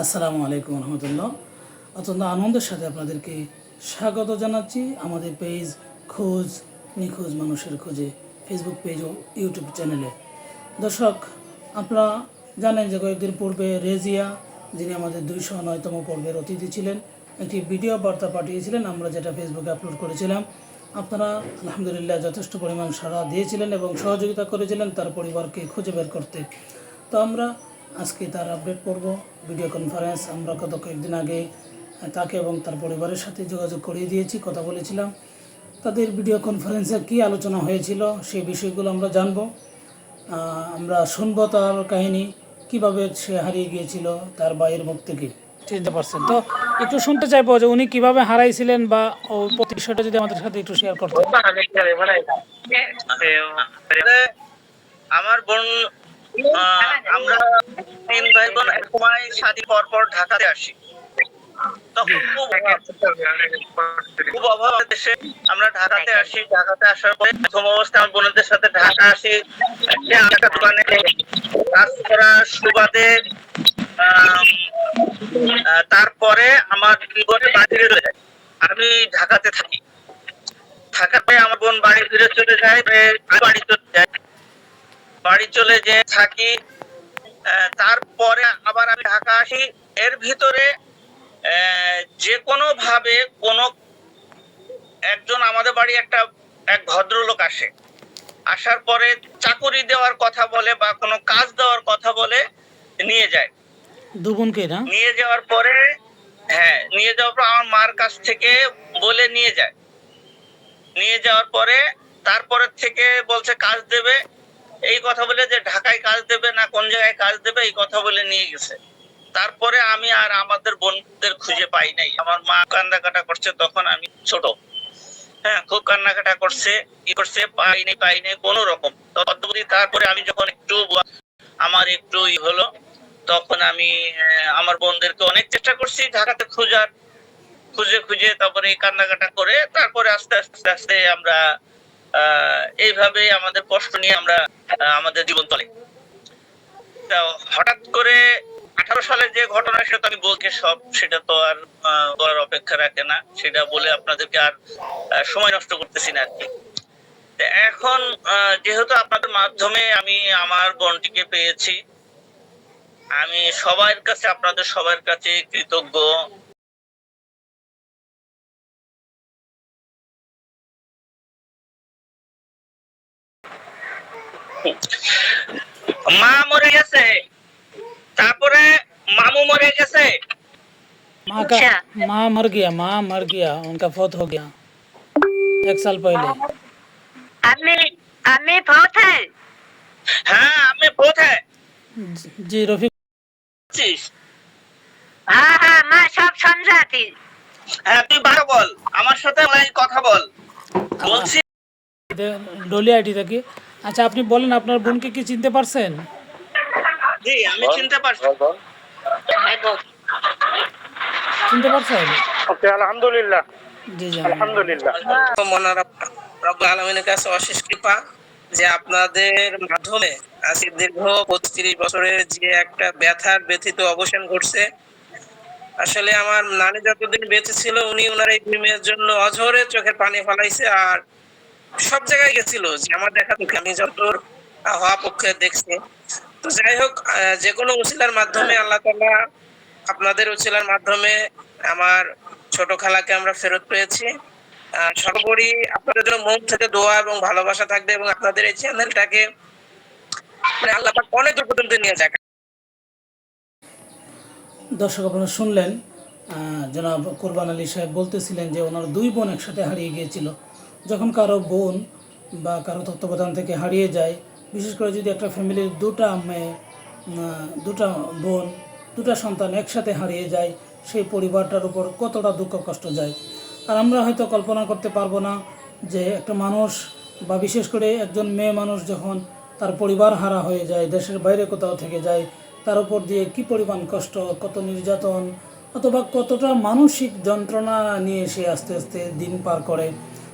আসসালামু আলাইকুম রহমতুল্লাহ। অত্যন্ত আনন্দের সাথে আপনাদেরকে স্বাগত জানাচ্ছি আমাদের পেজ খোঁজ নিখোঁজ মানুষের খোঁজে ফেসবুক পেজ ও ইউটিউব চ্যানেলে দর্শক, আপনারা জানেন যে কয়েকদিন পূর্বে রেজিয়া, যিনি আমাদের দুইশো নয়তম পর্বের অতিথি ছিলেন, একটি ভিডিও বার্তা পাঠিয়েছিলেন। আমরা যেটা ফেসবুকে আপলোড করেছিলাম, আপনারা আলহামদুলিল্লাহ যথেষ্ট পরিমাণ সাড়া দিয়েছিলেন এবং সহযোগিতা করেছিলেন তার পরিবারকে খুঁজে বের করতে। তো আমরা আজকে তার আপডেট করব ভিডিও কনফারেন্স আমরা গত কয়েকদিন আগে তাকে এবং তার পরিবারের সাথে যোগাযোগ করিয়ে দিয়েছি কথা বলেছিলাম তাদের ভিডিও কনফারেন্সে কি আলোচনা হয়েছিল সেই বিষয়গুলো আমরা জানব আমরা শুনব তার কাহিনী কীভাবে সে হারিয়ে গিয়েছিল তার বাইয়ের মুখ থেকে চিনতে পারছেন তো একটু শুনতে চাইব যে উনি কীভাবে হারাইছিলেন বা প্রতি বিষয়টা যদি আমাদের সাথে একটু শেয়ার করতেন আমার বোন আমরা তিন এক সময় স্বাধীন পর পর ঢাকাতে আসি। খুব অভাব। দেশে। আমরা ঢাকাতে আসি। ঢাকাতে আসার পরে প্রথম আমার বোনদের সাথে ঢাকা আসি। দোকানে কাজ করা সুবাদে তারপরে আমার জীবনে বাড়ি চলে যায়। আমি ঢাকাতে থাকি। থাকার পরে আমার বোন বাড়ি ফিরে চলে যায়। বাড়ি চলে যাই। বাড়ি চলে যে থাকি। তারপরে আবার আমি ঢাকা আসি। এর ভিতরে যে কোনো ভাবে কোনো একজন আমাদের বাড়ি একটা এক ভদ্রলোক আসে। আসার পরে চাকরি দেওয়ার কথা বলে বা কোনো কাজ দেওয়ার কথা বলে নিয়ে যায়। দু বোনকে না? নিয়ে যাওয়ার পরে হ্যাঁ নিয়ে যাওয়ার পর আমার মার কাছ থেকে বলে নিয়ে যায়। নিয়ে যাওয়ার পরে তারপরে থেকে বলছে কাজ দেবে। এই কথা বলে যে ঢাকায় কাজ দেবে না কোন জায়গায় কাজ দেবে, এই কথা বলে নিয়ে গেছে। তারপরে আমি আর আমাদের বোনদের খুঁজে পাই নাই। আমার মা কান্দাকাটা করছে, তখন আমি ছোট। হ্যাঁ খুব কান্নাকাটা করছে, কি করছে পাইনি পাইনি কোন রকম। তদ্বুদ্ধি তারপরে আমি যখন একটু আমার একটু ই হলো, তখন আমি আমার বোনদেরকে অনেক চেষ্টা করছি ঢাকাতে খোঁজার। খুঁজে খুঁজে তারপরে কান্নাকাটা করে, তারপরে আস্তে আস্তে আস্তে আমরা এইভাবে আমাদের কষ্ট নিয়ে আমরা আমাদের জীবন চলে। হঠাৎ করে আঠারো সালে যে ঘটনা, সেটা তো আমি বলকে সব, সেটা তো আর বলার অপেক্ষা রাখে না। সেটা বলে আপনাদেরকে আর সময় নষ্ট করতেছি না আর কি। এখন যেহেতু আপনাদের মাধ্যমে আমি আমার বোনটিকে পেয়েছি, আমি সবার কাছে, আপনাদের সবার কাছে কৃতজ্ঞ। মা মরে গেছে তারপরে মামু মরে গেছে माँ का माँ मर गया माँ मर गया उनका फौत हो गया एक साल पहले আমি আমি बहुत है হ্যাঁ আমি কোথায় जी रफीक আছিস हाँ हाँ मैं सब समझाती হ্যাঁ তুই বারো বল আমার সাথে online কথা বল বলছি ডলি আইডি থেকে আচ্ছা আপনি বলেন আপনার বোনকে কি চিনতে পারছেন? জি আমি চিনতে পারছি। চিনতে পারছেন? ওকে আলহামদুলিল্লাহ। জি জি। আলহামদুলিল্লাহ। মনার রব্বুল আলমিনের কাছে অশেষ কৃপা যে আপনাদের মাধ্যমে আজকে দীর্ঘ পঁচিশ বছরের যে একটা ব্যথার ব্যথিত অবসান ঘটছে আসলে আমার নানি যতদিন বেঁচে ছিল উনি ওনার এই মেয়ের জন্য অঝরে চোখের পানি ফলাইছে আর সব জায়গায় গেছিল, যে আমার দেখা দেখে আমি যতদূর হওয়া পক্ষে দেখছি। তো যাই হোক যে কোনো উসিলার মাধ্যমে আল্লাহ তাআলা আপনাদের উসিলার মাধ্যমে আমার ছোট খালাকে আমরা ফেরত পেয়েছি। সর্বোপরি আপনাদের জন্য মন থেকে দোয়া এবং ভালোবাসা থাকবে এবং আপনাদের এই চ্যানেলটাকে মানে আল্লাহ অনেক দূর পর্যন্ত নিয়ে যাক। দর্শক, আপনারা শুনলেন জনাব কোরবান আলী সাহেব বলতেছিলেন যে ওনার দুই বোন একসাথে হারিয়ে গিয়েছিল। যখন কারও বোন বা কারও তত্ত্বাবধান থেকে হারিয়ে যায়, বিশেষ করে যদি একটা ফ্যামিলির দুটা মেয়ে দুটা বোন, দুটা সন্তান একসাথে হারিয়ে যায়, সেই পরিবারটার উপর কতটা দুঃখ কষ্ট যায়। আর আমরা হয়তো কল্পনা করতে পারব না যে একটা মানুষ বা বিশেষ করে একজন মেয়ে মানুষ যখন তার পরিবার হারা হয়ে যায়, দেশের বাইরে কোথাও থেকে যায়, তার উপর দিয়ে কি পরিমাণ কষ্ট, কত নির্যাতন, অথবা কতটা মানসিক যন্ত্রণা নিয়ে সে আস্তে আস্তে দিন পার করে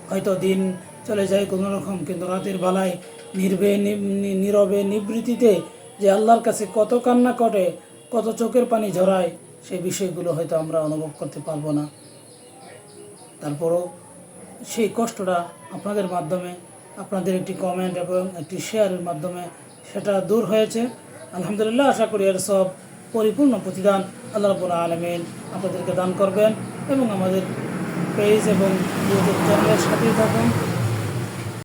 হয়তো দিন চলে যায় কোনো রকম, কিন্তু রাতের বেলায় নির্বে নীরবে নিবৃত্তিতে যে আল্লাহর কাছে কত কান্না করে, কত চোখের পানি ঝরায় সেই বিষয়গুলো হয়তো আমরা অনুভব করতে পারব না। তারপরও সেই কষ্টটা আপনাদের মাধ্যমে, আপনাদের একটি কমেন্ট এবং একটি শেয়ারের মাধ্যমে সেটা দূর হয়েছে। আলহামদুলিল্লাহ, আশা করি এর সব পরিপূর্ণ প্রতিদান আল্লাহ রবুল আলমিন আপনাদেরকে দান করবেন এবং আমাদের পেজ এবং ইউটিউব চ্যানেলের সাথেই থাকুন।